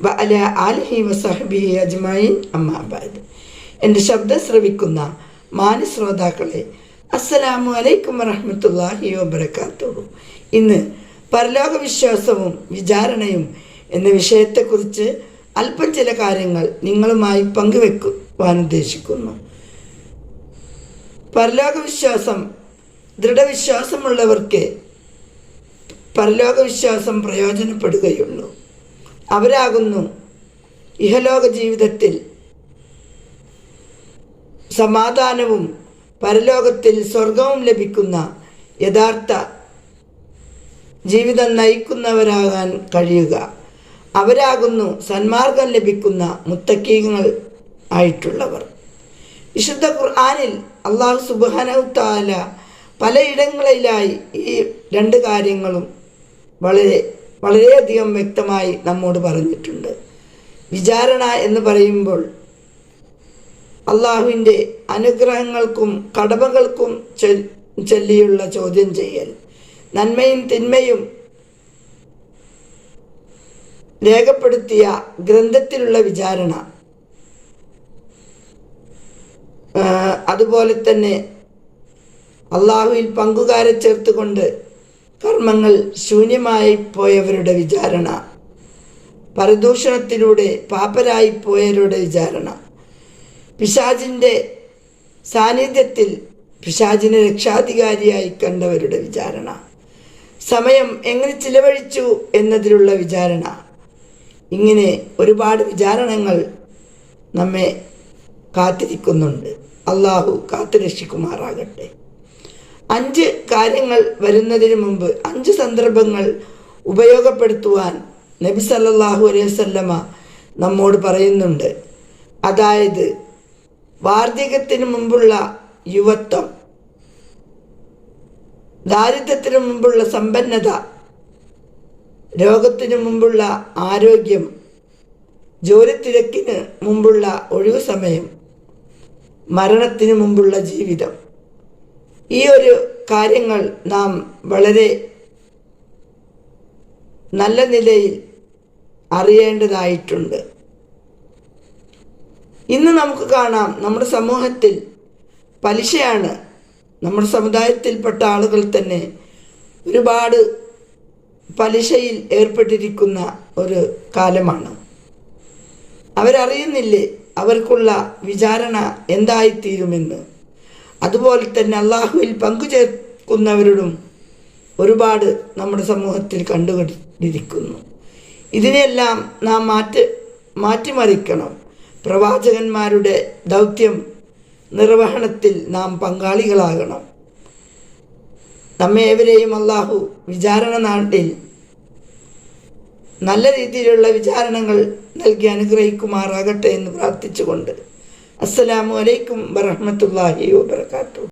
വ അലാ ആലിഹി വസഹബിഹി അജ്മഈൻ അമ്മാ ബഅദ്. എന്റെ ശബ്ദം ശ്രവിക്കുന്ന മാനശ്രോതാക്കളെ അസ്സലാമു അലൈക്കും വറഹമത്തല്ലാഹി വബറകാതുഹു ഇന്ന് പരലോക വിശ്വാസവും വിചാരണയും എന്ന വിഷയത്തെക്കുറിച്ച് അല്പം ചില കാര്യങ്ങൾ നിങ്ങളുമായി പങ്കുവെക്കുവാൻ ഉദ്ദേശിക്കുന്നു. പരലോക വിശ്വാസം ദൃഢവിശ്വാസമുള്ളവർക്ക് പരലോക വിശ്വാസം പ്രയോജനപ്പെടുകയുള്ളൂ. അവരാകുന്നു ഇഹലോക ജീവിതത്തിൽ. സമാധാനവും പരലോകത്തിൽ സ്വർഗവും ലഭിക്കുന്ന യഥാർത്ഥ ജീവിതം നയിക്കുന്നവരാകാൻ കഴിയുക. അവരാകുന്നു സന്മാർഗം ലഭിക്കുന്ന മുത്തക്കീങ്ങൾ ആയിട്ടുള്ളവർ. വിശുദ്ധ ഖുർആാനിൽ അള്ളാഹു സുബാനു താല പലയിടങ്ങളിലായി ഈ രണ്ട് കാര്യങ്ങളും വളരെ വളരെയധികം വ്യക്തമായി നമ്മോട് പറഞ്ഞിട്ടുണ്ട്. വിചാരണ എന്ന് പറയുമ്പോൾ അള്ളാഹുവിന്റെ അനുഗ്രഹങ്ങൾക്കും കടമകൾക്കും ചൊല്ലിയുള്ള ചോദ്യം ചെയ്യൽ. നന്മയും തിന്മയും രേഖപ്പെടുത്തിയ ഗ്രന്ഥത്തിലുള്ള വിചാരണ. അതുപോലെ തന്നെ അള്ളാഹുവിൽ പങ്കുകാരെ ചേർത്തുകൊണ്ട് കർമ്മങ്ങൾ ശൂന്യമായി പോയവരുടെ വിചാരണ. പരദൂഷണത്തിലൂടെ പാപ്പരായി പോയവരുടെ വിചാരണ. പിശാജിന്റെ സാന്നിധ്യത്തിൽ പിശാചിനെ രക്ഷാധികാരിയായി കണ്ടവരുടെ വിചാരണ. സമയം എങ്ങനെ ചിലവഴിച്ചു എന്നതിലുള്ള വിചാരണ. ഇങ്ങനെ ഒരുപാട് വിചാരണങ്ങൾ നമ്മെ കാത്തിരിക്കുന്നുണ്ട്. അള്ളാഹു കാത്തുരക്ഷിക്കുമാറാകട്ടെ. അഞ്ച് കാര്യങ്ങൾ വരുന്നതിന് മുമ്പ് അഞ്ച് സന്ദർഭങ്ങൾ ഉപയോഗപ്പെടുത്തുവാൻ നബി സല്ലാഹു അലൈഹി വസല്ലമ നമ്മോട് പറയുന്നുണ്ട്. അതായത് വാർദ്ധക്യത്തിന് മുമ്പുള്ള യുവത്വം ദാരിദ്ര്യത്തിന് മുമ്പുള്ള സമ്പന്നത രോഗത്തിന് മുമ്പുള്ള ആരോഗ്യം ജോലി തിരക്കിന് മുമ്പുള്ള ഒഴിവു സമയം മരണത്തിന് മുമ്പുള്ള ജീവിതം. ഈ ഒരു കാര്യങ്ങൾ നാം വളരെ നല്ല നിലയിൽ അറിയേണ്ടതായിട്ടുണ്ട്. ഇന്ന് നമുക്ക് കാണാം നമ്മുടെ സമൂഹത്തിൽ പലിശയാണ് നമ്മുടെ സമുദായത്തിൽപ്പെട്ട ആളുകൾ തന്നെ ഒരുപാട് പലിശയിൽ ഏർപ്പെട്ടിരിക്കുന്ന ഒരു കാലമാണ്. അവരറിയുന്നില്ലേ അവർക്കുള്ള വിചാരണ എന്തായിത്തീരുമെന്ന്? അതുപോലെ തന്നെ അള്ളാഹുവിൽ പങ്കുചേർക്കുന്നവരോടും ഒരുപാട് നമ്മുടെ സമൂഹത്തിൽ കണ്ടുകൊണ്ടിരിക്കുന്നു. ഇതിനെല്ലാം നാം മാറ്റി മാറ്റിമറിക്കണം. പ്രവാചകന്മാരുടെ ദൗത്യം നിർവഹണത്തിൽ നാം പങ്കാളികളാകണം. നമ്മെ ഏവരെയും അള്ളാഹു വിചാരണ നാട്ടിൽ നല്ല രീതിയിലുള്ള വിചാരണകൾ നൽകി അനുഗ്രഹിക്കുമാറാകട്ടെ എന്ന് പ്രാർത്ഥിച്ചുകൊണ്ട് അസ്സലാമു അലൈക്കും വറഹ്മത്തുള്ളാഹി വബർക്കാത്തു